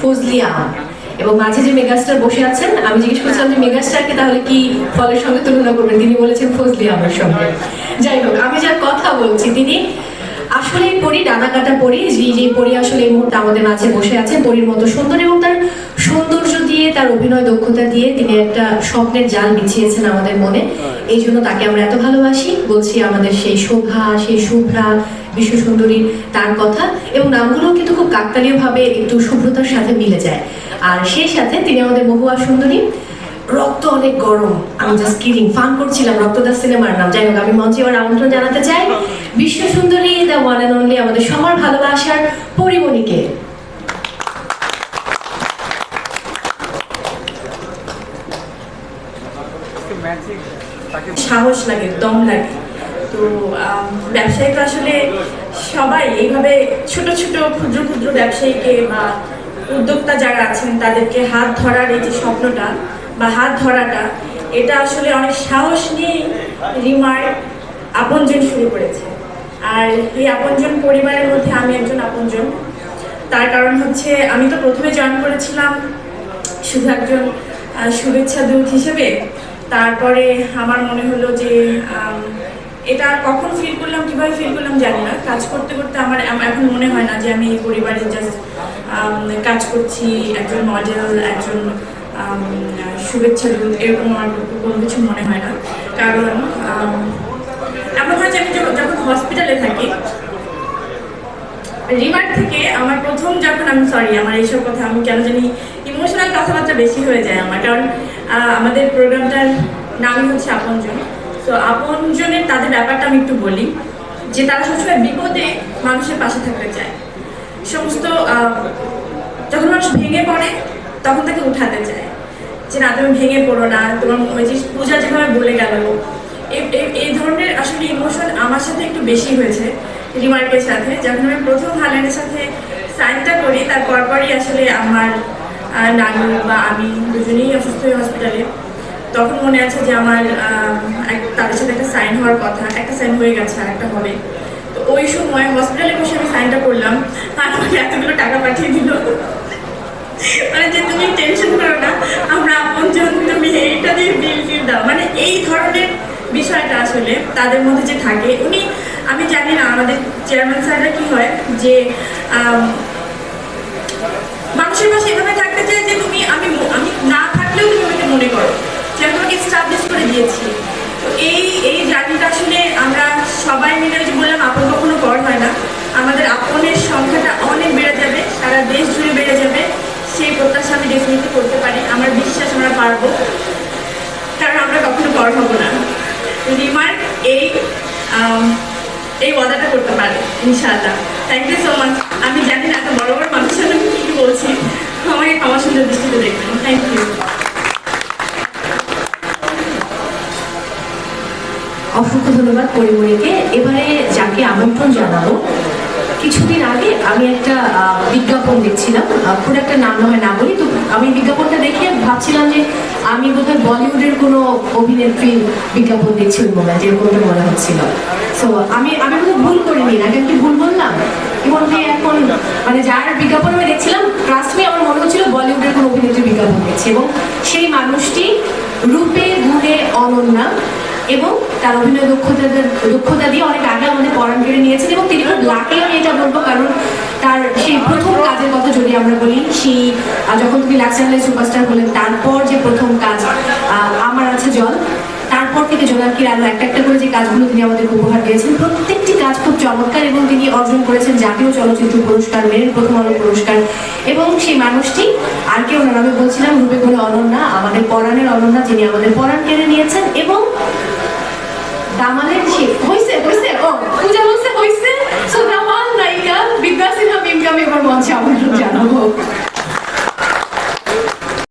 ফজলি আম এবং মাঝে যে মেগাস্টার বসে আছেন, আমি জিজ্ঞেস করছিলাম যে মেগাস্টারকে তাহলে কি ফলের সঙ্গে তুলনা করবেন? তিনি বলেছেন ফজলি আমের সঙ্গে। যাই হোক, আমি যার কথা বলছি, তিনি পরি ডানা কাটা পরি, যে যে পরি আসলে এই মুহূর্তে আমাদের মাঝে বসে আছে পরির মতো সুন্দর এবং তার সৌন্দর্য দিয়ে, তার অভিনয় দক্ষতা দিয়ে তিনি একটা স্বপ্নের জাল বিছিয়েছেন আমাদের মনে। এই জন্য তাকে আমরা এত ভালোবাসি। বলছি আমাদের সেই শোভা, সেই শুভ্রা বিশ্ব সুন্দরী তার কথা এবং নামগুলোও কিন্তু খুব কাকতালীয় ভাবে একটু শুভ্রতার সাথে মিলে যায়। আর সেই সাথে তিনি আমাদের মহুয়া সুন্দরী। রক্ত অনেক গরম। আমি জাস্ট কিডিং ফান করছিলাম রক্তদাস সিনেমার নাম। যাই হোক আমি মঞ্চে ওর আমন্ত্রণ জানাতে চাই। বিশ্ব সুন্দরী দ্য ওয়ান অ্যান্ড অনলি আমাদের সবার ভালোবাসার পরিমণিকে। সাহস লাগে দম লাগে। তো আম, ব্যবসায়িকরা আসলে সবাই এইভাবে ছোট ছোট ক্ষুদ্র ক্ষুদ্র ব্যবসায়ীকে বা উদ্যোক্তা যারা আছেন তাদেরকে হাত ধরার এই যে স্বপ্নটা বা হাত ধরাটা এটা আসলে অনেক সাহস নিয়েই রিমার আপনজন শুরু করেছে। আর এই আপনজন পরিবারের মধ্যে আমি একজন আপনজন। তার কারণ হচ্ছে আমি তো প্রথমে জয়েন করেছিলাম শুধু একজন শুভেচ্ছা দূত হিসেবে। তারপরে আমার মনে হলো যে এটা কখন ফিল করলাম, কীভাবে ফিল করলাম জানি না। কাজ করতে করতে আমার এখন মনে হয় না যে আমি এই পরিবারে জাস্ট কাজ করছি, একজন মডেল একজন শুভেচ্ছা দূত, এরকম আমার কোনো কিছু মনে হয় না। কারণ এমন হয় যে আমি যখন- হসপিটালে থাকি রিমার থেকে আমার প্রথম যখন আমি সরি আমার এইসব কথা, আমি কেন জানি ইমোশনাল কথাবার্তা বেশি হয়ে যায় আমার। কারণ আমাদের প্রোগ্রামটার নামই হচ্ছে আপনজন। তো আপনজনের, তাদের ব্যাপারটা আমি একটু বলি, যে তারা সবসময় বিপদে মানুষের পাশে থাকতে চায়। সমস্ত যখন মানুষ ভেঙে পড়ে, তখন তাকে উঠাতে চায়। যে না, তুমি ভেঙে পড়ো না, তোমার ওই যে পূজা যেভাবে বলে গেল এই- ধরনের আসলে ইমোশন আমার সাথে একটু বেশি হয়েছে রিমার্কের সাথে। যখন আমি প্রথম হালেনের সাথে সাইনটা করি তার পরপরই আসলে আমার নানু বা আমি দুজনেই অসুস্থ হয়ে হসপিটালে তখন মনে আছে যে আমার তাদের সাথে একটা সাইন হওয়ার কথা, একটা সাইন হয়ে গেছে আর একটা হবে। তো ওই সময় হসপিটালে বসে আমি সাইনটা করলাম, আর আমাকে এতগুলো টাকা পাঠিয়ে দিল। মানে যে তুমি টেনশন করো না, আমরা আপনজন, তুমি এইটা দিয়ে বিল টিল দাও। মানে এই ধরনের বিষয়টা আসলে তাদের মধ্যে যে থাকে, উনি, আমি জানি না আমাদের চেয়ারম্যান স্যাররা কি হয়, যে মানুষের পাশে এভাবে থাকতে চাই যে তুমি, আমি আমি না থাকলেও তুমি আমাকে মনে করো। তোমাকে স্টাবলিশ করে দিয়েছি। তো এই এই জার্নিটা আসলে আমরা সবাই মিলে যে বললাম, আপন কখনো পর হয় না। আমাদের আপনের সংখ্যাটা অনেক বেড়ে যাবে, সারা দেশ জুড়ে বেড়ে যাবে। সেই প্রত্যাশা আমি ডেফিনেটলি করতে পারি, আমার বিশ্বাস আমরা পারব। কারণ আমরা কখনো পর হব না। রিমার এই এই ওয়াদাটা করতে পারে, ইনশাআল্লাহ। থ্যাংক ইউ সো মাচ আমি জানি না এত বড় বড় মানুষের আমি কী বলছি। আমাকে ক্ষমা সুন্দর দৃষ্টিতে দেখবেন। থ্যাংক ইউ অসংখ্য ধন্যবাদ পরিমণিকে। এবারে যাকে আমন্ত্রণ জানাব, কিছুদিন আগে আমি একটা বিজ্ঞাপন দেখছিলাম খুব একটা নাম না না বলি, তো আমি বিজ্ঞাপনটা দেখে ভাবছিলাম যে আমি বোধহয় বলিউডের কোনো অভিনেত্রী বিজ্ঞাপন দেখছি ওই মোমেন্ট এরকমটা মনে হচ্ছিল। সো আমি আমি বোধহয় ভুল করিনি নাকি আমি কি ভুল বললাম? ভাই এখন মানে যার বিজ্ঞাপন আমি দেখছিলাম মি আমার মনে হচ্ছিল বলিউডের কোনো অভিনেত্রী বিজ্ঞাপন দেখছি। এবং সেই মানুষটি রূপে, গুণে অনন্যা এবং তার অভিনয় দক্ষতা দক্ষতা দিয়ে অনেক আগে আমাদের পড়ান কেড়ে নিয়েছেন এবং তিনি খুব লাকি আমি এটা বলব, কারণ তার সেই প্রথম কাজের কথা যদি আমরা বলি সেই যখন তিনি লাক্সারলাই সুপারস্টার হলেন, তারপর যে প্রথম কাজ আমার আছে জল, তারপর থেকে জোনাকির আরও একটা একটা করে যে কাজগুলো তিনি আমাদের উপহার দিয়েছেন, প্রত্যেকটি কাজ খুব চমৎকার এবং তিনি অর্জন করেছেন জাতীয় চলচ্চিত্র পুরস্কার মেরিল প্রথম আলো পুরস্কার, এবং সেই মানুষটি, আর কেউ না, আমি বলছিলাম রূপে গুণে অনন্যা, আমাদের পরাণের অনন্যা, যিনি আমাদের পরাণ কেড়ে নিয়েছেন, এবং Dá uma alergia. Pois é, pois é.